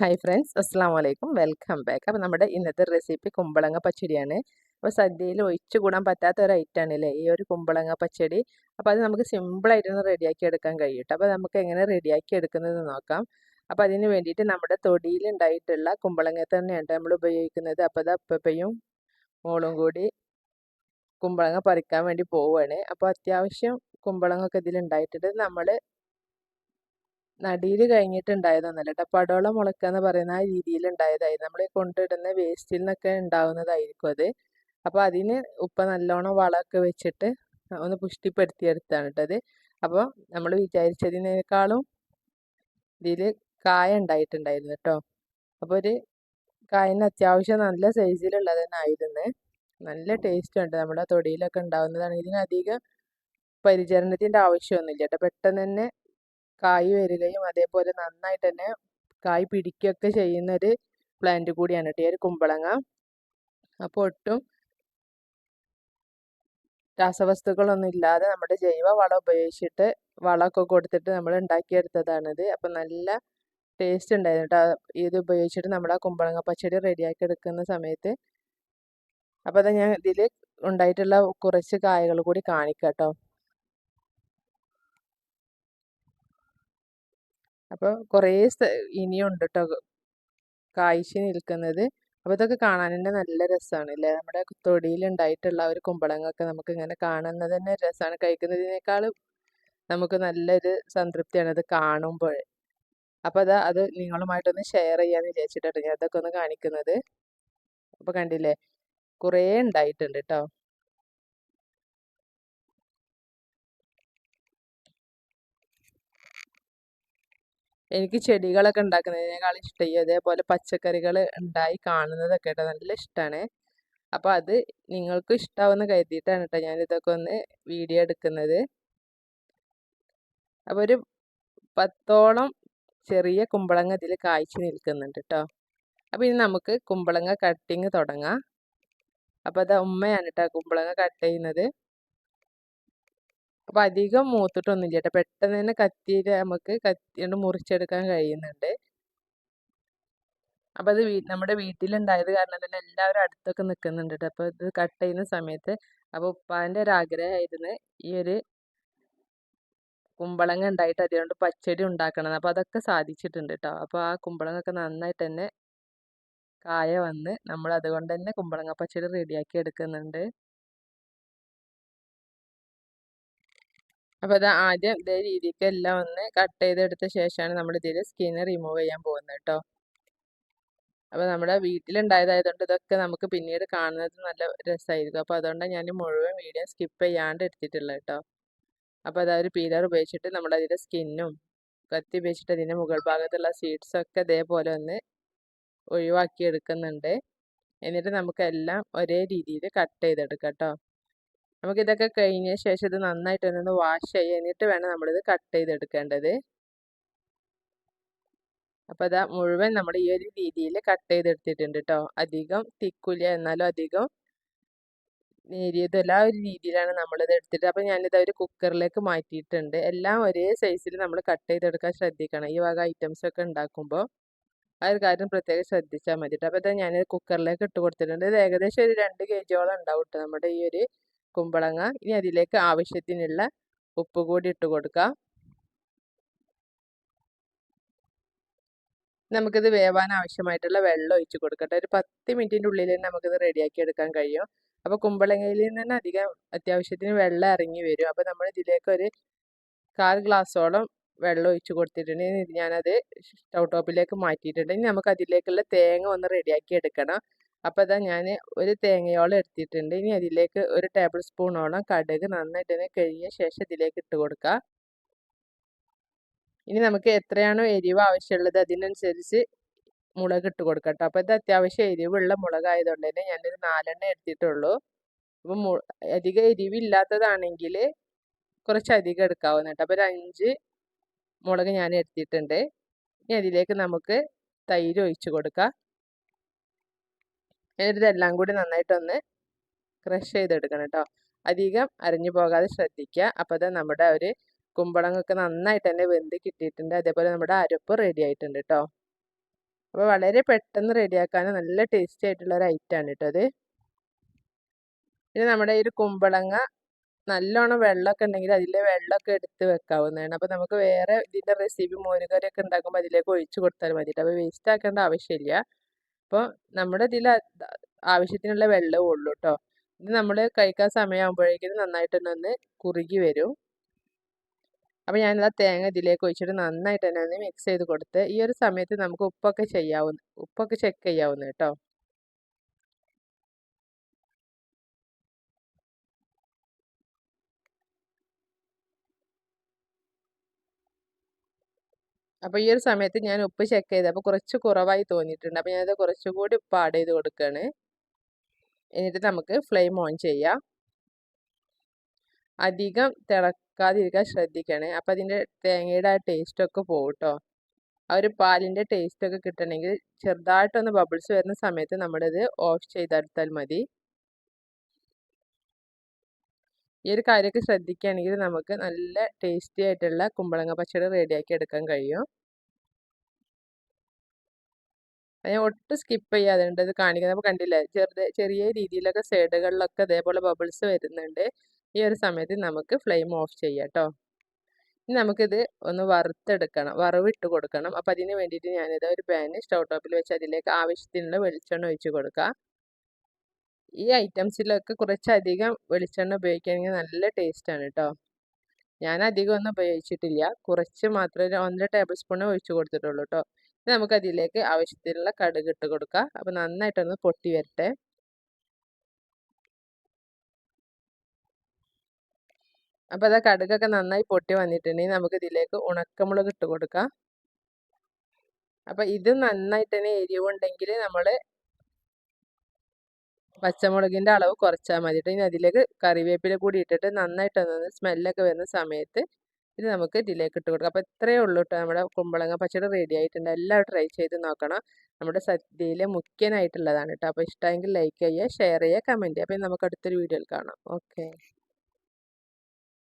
Hi friends അസ്സാം വലൈക്കും welcome back അപ്പോൾ നമ്മുടെ ഇന്നത്തെ റെസിപ്പി കുമ്പളങ്ങ പച്ചടിയാണ്. അപ്പോൾ സദ്യയിൽ ഒഴിച്ചു കൂടാൻ പറ്റാത്ത ഒരു ഐറ്റമാണ് അല്ലേ ഈ ഒരു കുമ്പളങ്ങ പച്ചടി. അപ്പോൾ അത് നമുക്ക് സിമ്പിളായിട്ടൊന്ന് റെഡിയാക്കി എടുക്കാൻ കഴിയും അപ്പോൾ നമുക്ക് എങ്ങനെ റെഡിയാക്കി എടുക്കുന്നത് നോക്കാം. അപ്പോൾ അതിന് വേണ്ടിയിട്ട് നമ്മുടെ തൊടിയിൽ തൊടിയിലുണ്ടായിട്ടുള്ള കുമ്പളങ്ങ തന്നെയാണ് നമ്മൾ ഉപയോഗിക്കുന്നത്. അപ്പോൾ അത് അപ്പയും മോളും കൂടി കുമ്പളങ്ങ പറിക്കാൻ വേണ്ടി പോവുകയാണ് അപ്പോൾ അത്യാവശ്യം കുമ്പളങ്ങൊക്കെ ഇതിലുണ്ടായിട്ടുണ്ട് നമ്മൾ നടീൽ കഴിഞ്ഞിട്ടുണ്ടായതൊന്നല്ല കേട്ടോ പടോള മുളക്കുക എന്ന് പറയുന്ന ആ രീതിയിൽ ഉണ്ടായതായി നമ്മൾ കൊണ്ടിടുന്ന വേസ്റ്റിൽ നിന്നൊക്കെ ഉണ്ടാവുന്നതായിരിക്കും അത്. അപ്പോൾ അതിന് ഉപ്പ നല്ലോണം വളമൊക്കെ വെച്ചിട്ട് ഒന്ന് പുഷ്ടിപ്പെടുത്തിയെടുത്താണ് കേട്ടത് അപ്പോൾ നമ്മൾ വിചാരിച്ചതിനേക്കാളും ഇതിൽ കായ ഉണ്ടായിട്ടുണ്ടായിരുന്നു കേട്ടോ അപ്പോൾ ഒരു കായന് അത്യാവശ്യം നല്ല സൈസിലുള്ളത് തന്നെ ആയിരുന്നു നല്ല ടേസ്റ്റ് ഉണ്ട് നമ്മുടെ തൊടിയിലൊക്കെ ഉണ്ടാവുന്നതാണ്. ഇതിനധികം പരിചരണത്തിന്റെ ആവശ്യമൊന്നുമില്ല കേട്ടോ പെട്ടെന്ന് തന്നെ കായ് വരികയും അതേപോലെ നന്നായിട്ട് തന്നെ കായ് പിടിക്കുകയൊക്കെ ചെയ്യുന്ന ഒരു പ്ലാന്റ് കൂടിയാണ് കേട്ടോ ഈ ഒരു കുമ്പളങ്ങ. അപ്പോൾ ഒട്ടും രാസവസ്തുക്കളൊന്നും ഇല്ലാതെ നമ്മുടെ ജൈവ വളം ഉപയോഗിച്ചിട്ട് വളമൊക്കെ കൊടുത്തിട്ട് നമ്മൾ ഉണ്ടാക്കിയെടുത്തതാണിത്. അപ്പം നല്ല ടേസ്റ്റ് ഉണ്ടായിരുന്നു കേട്ടോ ഇത് ഉപയോഗിച്ചിട്ട് നമ്മുടെ കുമ്പളങ്ങ പച്ചടി റെഡിയാക്കി എടുക്കുന്ന സമയത്ത്. അപ്പോൾ അത് ഞാൻ ഇതിൽ ഉണ്ടായിട്ടുള്ള കുറച്ച് കായകൾ കൂടി കാണിക്കാം കേട്ടോ അപ്പോൾ കുറേ ഇനിയുണ്ട് കേട്ടോ കായ്ച്ച് നിൽക്കുന്നത്. അപ്പോൾ ഇതൊക്കെ കാണാൻ തന്നെ നല്ല രസമാണ് അല്ലേ നമ്മുടെ തൊടിയിൽ ഉണ്ടായിട്ടുള്ള ഒരു കുമ്പളങ്ങൊക്കെ നമുക്ക് ഇങ്ങനെ കാണുന്നത് തന്നെ രസമാണ് കഴിക്കുന്നതിനേക്കാളും നമുക്ക് നല്ലൊരു സംതൃപ്തിയാണ് അത് കാണുമ്പോൾ. അപ്പോൾ അതാ അത് നിങ്ങളുമായിട്ടൊന്ന് ഷെയർ ചെയ്യാന്ന് വിചാരിച്ചിട്ടാണ് ഞാൻ അതൊക്കെ ഒന്ന് കാണിക്കുന്നത്. അപ്പോൾ കണ്ടില്ലേ? കുറേ ഉണ്ടായിട്ടുണ്ട് കേട്ടോ എനിക്ക് ചെടികളൊക്കെ ഉണ്ടാക്കുന്നതിനേക്കാൾ ഇഷ്ടം ഈ അതേപോലെ പച്ചക്കറികൾ ഉണ്ടായി കാണുന്നതൊക്കെ കേട്ടോ നല്ല ഇഷ്ടമാണ് അപ്പോൾ അത് നിങ്ങൾക്കും ഇഷ്ടമാവുമെന്ന് കരുതിയിട്ടാണ് കേട്ടോ ഞാൻ ഇതൊക്കെ ഒന്ന് വീഡിയോ എടുക്കുന്നത്. അപ്പോൾ ഒരു പത്തോളം ചെറിയ കുമ്പളങ്ങ ഇതിൽ കായ്ച്ചു നിൽക്കുന്നുണ്ട് കേട്ടോ അപ്പോൾ ഇനി നമുക്ക് കുമ്പളങ്ങ കട്ടിങ് തുടങ്ങാം. അപ്പോൾ അത് ഉമ്മയാണ് കേട്ടോ കുമ്പളങ്ങ കട്ട് ചെയ്യുന്നത്. അപ്പോൾ അധികം മൂത്തിട്ടൊന്നുമില്ല കേട്ടോ പെട്ടെന്ന് തന്നെ കത്തിയിൽ നമുക്ക് കത്തി കൊണ്ട് മുറിച്ചെടുക്കാൻ കഴിയുന്നുണ്ട്. അപ്പോൾ അത് വീ നമ്മുടെ വീട്ടിലുണ്ടായത് കാരണം തന്നെ എല്ലാവരും അടുത്തൊക്കെ നിൽക്കുന്നുണ്ട് കേട്ടോ അപ്പോൾ ഇത് കട്ട് ചെയ്യുന്ന സമയത്ത് അപ്പോൾ ഉപ്പാന്റെ ഒരു ആഗ്രഹമായിരുന്നു ഈ ഒരു കുമ്പളങ്ങ ഉണ്ടായിട്ട് അതുകൊണ്ട് പച്ചടി ഉണ്ടാക്കണം. അപ്പോൾ അതൊക്കെ സാധിച്ചിട്ടുണ്ട് കേട്ടോ അപ്പോൾ ആ കുമ്പളങ്ങൊക്കെ നന്നായിട്ട് തന്നെ കായ വന്ന് നമ്മൾ അതുകൊണ്ട് തന്നെ കുമ്പളങ്ങ പച്ചടി റെഡിയാക്കി എടുക്കുന്നുണ്ട്. അപ്പോൾ അത് ആദ്യം ഇതേ രീതിക്ക് എല്ലാം ഒന്ന് കട്ട് ചെയ്തെടുത്ത ശേഷമാണ് നമ്മൾ ഇതിൽ സ്കിന്ന് റിമൂവ് ചെയ്യാൻ പോകുന്നത് കേട്ടോ അപ്പോൾ നമ്മുടെ വീട്ടിലുണ്ടായതായതുകൊണ്ട് ഇതൊക്കെ നമുക്ക് പിന്നീട് കാണുന്നത് നല്ല രസമായിരിക്കും അപ്പോൾ അതുകൊണ്ടാണ് ഞാൻ മുഴുവൻ വീഡിയോ സ്കിപ്പ് ചെയ്യാണ്ട് എടുത്തിട്ടുള്ളത് കേട്ടോ അപ്പോൾ ഒരു പീലർ ഉപയോഗിച്ചിട്ട് നമ്മുടെ അതിന്റെ സ്കിന്നും കത്തി ഉപയോഗിച്ചിട്ട് അതിന്റെ മുകൾ ഭാഗത്തുള്ള സീഡ്സൊക്കെ ഇതേപോലെ ഒന്ന് ഒഴിവാക്കി എടുക്കുന്നുണ്ട്. എന്നിട്ട് നമുക്കെല്ലാം ഒരേ രീതിയിൽ കട്ട് ചെയ്തെടുക്കാം കേട്ടോ നമുക്കിതൊക്കെ കഴിഞ്ഞ ശേഷം ഇത് നന്നായിട്ട് ഒന്ന് വാഷ് ചെയ്യുക എന്നിട്ട് വേണം നമ്മളിത് കട്ട് ചെയ്തെടുക്കേണ്ടത്. അപ്പോൾ അതാ മുഴുവൻ നമ്മൾ ഈ ഒരു രീതിയിൽ കട്ട് ചെയ്തെടുത്തിട്ടുണ്ട് കേട്ടോ അധികം തിക്കില്ല എന്നാലും അധികം നേരിയതല്ല ഒരു രീതിയിലാണ് നമ്മളിത് എടുത്തിട്ട്. അപ്പോൾ ഞാനിത് ഒരു കുക്കറിലേക്ക് മാറ്റിയിട്ടുണ്ട്. എല്ലാം ഒരേ സൈസിൽ നമ്മൾ കട്ട് ചെയ്തെടുക്കാൻ ശ്രദ്ധിക്കണം. ഈ വക ഐറ്റംസ് ഒക്കെ ഉണ്ടാക്കുമ്പോൾ ആ ഒരു കാര്യം പ്രത്യേകം ശ്രദ്ധിച്ചാൽ മതി കേട്ടോ അപ്പോൾ ഇതാ ഞാൻ കുക്കറിലേക്ക് ഇട്ട് കൊടുത്തിട്ടുണ്ട്. ഇത് ഏകദേശം ഒരു രണ്ട് കെ ജിയോളം ഉണ്ടാവും കേട്ടോ നമ്മുടെ ഈ ഒരു കുമ്പളങ്ങ ഇനി അതിലേക്ക് ആവശ്യത്തിനുള്ള ഉപ്പ് കൂടി ഇട്ട് കൊടുക്കാം. നമുക്കിത് വേവാൻ ആവശ്യമായിട്ടുള്ള വെള്ളം ഒഴിച്ച് കൊടുക്കട്ടെ. ഒരു പത്ത് മിനിറ്റിന്റെ ഉള്ളിൽ തന്നെ നമുക്കിത് റെഡിയാക്കി എടുക്കാൻ കഴിയും. അപ്പോൾ കുമ്പളങ്ങയിൽ നിന്ന് തന്നെ അധികം അത്യാവശ്യത്തിന് വെള്ളം ഇറങ്ങി വരും. അപ്പോൾ നമ്മൾ ഇതിലേക്ക് ഒരു കാൽ ഗ്ലാസ്സോളം വെള്ളം ഒഴിച്ച് കൊടുത്തിട്ടുണ്ട്. ഞാനത് സ്റ്റൗ ടോപ്പിലേക്ക് മാറ്റിയിട്ടുണ്ട്. ഇനി നമുക്ക് അതിലേക്കുള്ള തേങ്ങ ഒന്ന് റെഡിയാക്കി എടുക്കണം. അപ്പോൾ ഇതാ ഞാൻ ഒരു തേങ്ങയോളം എടുത്തിട്ടുണ്ട്. ഇനി അതിലേക്ക് ഒരു ടേബിൾ സ്പൂണോളം കടുക് നന്നായിട്ട് തന്നെ കഴുകിയ ശേഷം ഇതിലേക്ക് ഇട്ട് കൊടുക്കുക ഇനി നമുക്ക് എത്രയാണോ എരിവ് ആവശ്യമുള്ളത് അതിനനുസരിച്ച് മുളക് ഇട്ട് കൊടുക്കട്ടോ അപ്പോൾ ഇത് അത്യാവശ്യം എരിവുള്ള മുളകായതുകൊണ്ട് തന്നെ ഞാനൊരു നാലെണ്ണ എടുത്തിട്ടുള്ളൂ. അപ്പം അധികം എരിവില്ലാത്തതാണെങ്കിൽ കുറച്ച് അധികം എടുക്കാവുന്ന കേട്ടോ അപ്പോൾ ഒരു അഞ്ച് മുളക് ഞാൻ എടുത്തിട്ടുണ്ട്. ഇനി അതിലേക്ക് നമുക്ക് തൈര് ഒഴിച്ച് കൊടുക്കാം. ഇതെല്ലാം കൂടി നന്നായിട്ടൊന്ന് ക്രഷ് ചെയ്തെടുക്കണം കേട്ടോ അധികം അരിഞ്ഞു പോകാതെ ശ്രദ്ധിക്കുക. അപ്പോൾ അത് നമ്മുടെ ഒരു കുമ്പളങ്ങൊക്കെ നന്നായിട്ട് തന്നെ വെന്ത് കിട്ടിയിട്ടുണ്ട്. അതേപോലെ നമ്മുടെ അരപ്പ് റെഡി ആയിട്ടുണ്ട് കേട്ടോ അപ്പോൾ വളരെ പെട്ടെന്ന് റെഡിയാക്കാൻ നല്ല ടേസ്റ്റി ആയിട്ടുള്ള ഒരു ആണ് കേട്ടോ അത് പിന്നെ നമ്മുടെ ഈ ഒരു കുമ്പളങ്ങ നല്ലോണം വെള്ളമൊക്കെ ഉണ്ടെങ്കിൽ അതിലെ വെള്ളമൊക്കെ എടുത്ത് വെക്കാവുന്നതാണ്. അപ്പോൾ നമുക്ക് വേറെ ഇതിന്റെ റെസിപ്പി മോരുകറിയൊക്കെ ഉണ്ടാക്കുമ്പോൾ അതിലേക്ക് ഒഴിച്ചു കൊടുത്താൽ മതി അപ്പോൾ വേസ്റ്റ് ആക്കേണ്ട ആവശ്യമില്ല. അപ്പോൾ നമ്മുടെ ഇതിൽ ആവശ്യത്തിനുള്ള വെള്ളവും ഉള്ളൂ കേട്ടോ ഇത് നമ്മൾ കഴിക്കാൻ സമയമാകുമ്പോഴേക്കും നന്നായിട്ട് തന്നെ ഒന്ന് കുറുകി വരും. അപ്പം ഞാൻ ആ തേങ്ങ ഇതിലേക്ക് ഒഴിച്ചിട്ട് നന്നായിട്ട് തന്നെ ഒന്ന് മിക്സ് ചെയ്ത് കൊടുത്ത് ഈ ഒരു സമയത്ത് നമുക്ക് ഉപ്പൊക്കെ ചെയ്യാവുന്ന ഉപ്പൊക്കെ ചെക്ക് ചെയ്യാവുന്ന കേട്ടോ അപ്പോൾ ഈ ഒരു സമയത്ത് ഞാൻ ഉപ്പ് ചെക്ക് ചെയ്തപ്പോൾ കുറച്ച് കുറവായി തോന്നിയിട്ടുണ്ട്. അപ്പോൾ ഞാനത് കുറച്ചുകൂടി ഉപ്പ് ആഡ് ചെയ്ത് കൊടുക്കുകയാണ് എന്നിട്ട് നമുക്ക് ഫ്ലെയിം ഓൺ ചെയ്യാം. അധികം തിളക്കാതിരിക്കാൻ ശ്രദ്ധിക്കണേ. അപ്പോൾ അതിന്റെ തേങ്ങയുടെ ആ ടേസ്റ്റൊക്കെ പോകും കേട്ടോ ആ ഒരു പാലിന്റെ ടേസ്റ്റൊക്കെ കിട്ടണമെങ്കിൽ ചെറുതായിട്ടൊന്ന് ബബിൾസ് വരുന്ന സമയത്ത് നമ്മളിത് ഓഫ് ചെയ്തെടുത്താൽ മതി. ഈ ഒരു കാര്യമൊക്കെ ശ്രദ്ധിക്കുകയാണെങ്കിൽ നമുക്ക് നല്ല ടേസ്റ്റി ആയിട്ടുള്ള കുമ്പളങ്ങ പച്ചടി റെഡിയാക്കി എടുക്കാൻ കഴിയും. ഞാൻ ഒട്ടും സ്കിപ്പ് ചെയ്യാതെ ഉണ്ട്. ഇത് കാണിക്കുന്നത് അപ്പോൾ കണ്ടില്ലേ? ചെറുത് ചെറിയ രീതിയിലൊക്കെ സൈഡുകളിലൊക്കെ ഇതേപോലെ ബബിൾസ് വരുന്നുണ്ട്. ഈ ഒരു സമയത്ത് നമുക്ക് ഫ്ലെയിം ഓഫ് ചെയ്യാം കേട്ടോ ഇനി നമുക്കിത് ഒന്ന് വറുത്തെടുക്കണം. വറവിട്ട് കൊടുക്കണം. അപ്പോൾ അതിന് വേണ്ടിയിട്ട് ഞാനിത് ഒരു പാന് സ്റ്റൗ ടോപ്പിൽ വെച്ച് അതിലേക്ക് ആവശ്യത്തിനുള്ള വെളിച്ചെണ്ണ ഒഴിച്ച് കൊടുക്കുക ഈ ഐറ്റംസിലൊക്കെ കുറച്ചധികം വെളിച്ചെണ്ണ ഉപയോഗിക്കുകയാണെങ്കിൽ നല്ല ടേസ്റ്റാണ് കേട്ടോ ഞാൻ അധികം ഒന്നും ഉപയോഗിച്ചിട്ടില്ല. കുറച്ച് മാത്രമേ ഒന്നര ടേബിൾ സ്പൂൺ ഒഴിച്ച് കൊടുത്തിട്ടുള്ളൂ കേട്ടോ നമുക്ക് അതിലേക്ക് ആവശ്യത്തിനുള്ള കടുക് ഇട്ട് കൊടുക്കാം. അപ്പോൾ നന്നായിട്ടൊന്ന് പൊട്ടി വരട്ടെ. അപ്പോൾ അതാ കടുകൊക്കെ നന്നായി പൊട്ടി വന്നിട്ടുണ്ടെങ്കിൽ നമുക്ക് ഇതിലേക്ക് ഉണക്കമുളക് ഇട്ട് കൊടുക്കാം. അപ്പോൾ ഇത് നന്നായിട്ട് തന്നെ എരിവുണ്ടെങ്കിൽ നമ്മൾ പച്ചമുളകിന്റെ അളവ് കുറച്ചാൽ മതി ഇനി അതിലേക്ക് കറിവേപ്പില കൂടി ഇട്ടിട്ട് നന്നായിട്ടൊന്ന് സ്മെല്ലൊക്കെ വരുന്ന സമയത്ത് ഇത് നമുക്ക് ഇതിലേക്ക് ഇട്ട് കൊടുക്കാം. അപ്പോൾ ഇത്രയേ ഉള്ളൂ കേട്ടോ നമ്മുടെ കുമ്പളങ്ങ പച്ചടി റെഡി ആയിട്ടുണ്ട്. എല്ലാവരും ട്രൈ ചെയ്ത് നോക്കണം. നമ്മുടെ സദ്യയിലെ മുഖ്യനായിട്ടുള്ളതാണ് കേട്ടോ അപ്പോൾ ഇഷ്ടമെങ്കിൽ ലൈക്ക് ചെയ്യുക ഷെയർ ചെയ്യുക കമന്റ് ചെയ്യുക. അപ്പോൾ നമുക്ക് അടുത്തൊരു വീഡിയോയിൽ കാണാം. ഓക്കെ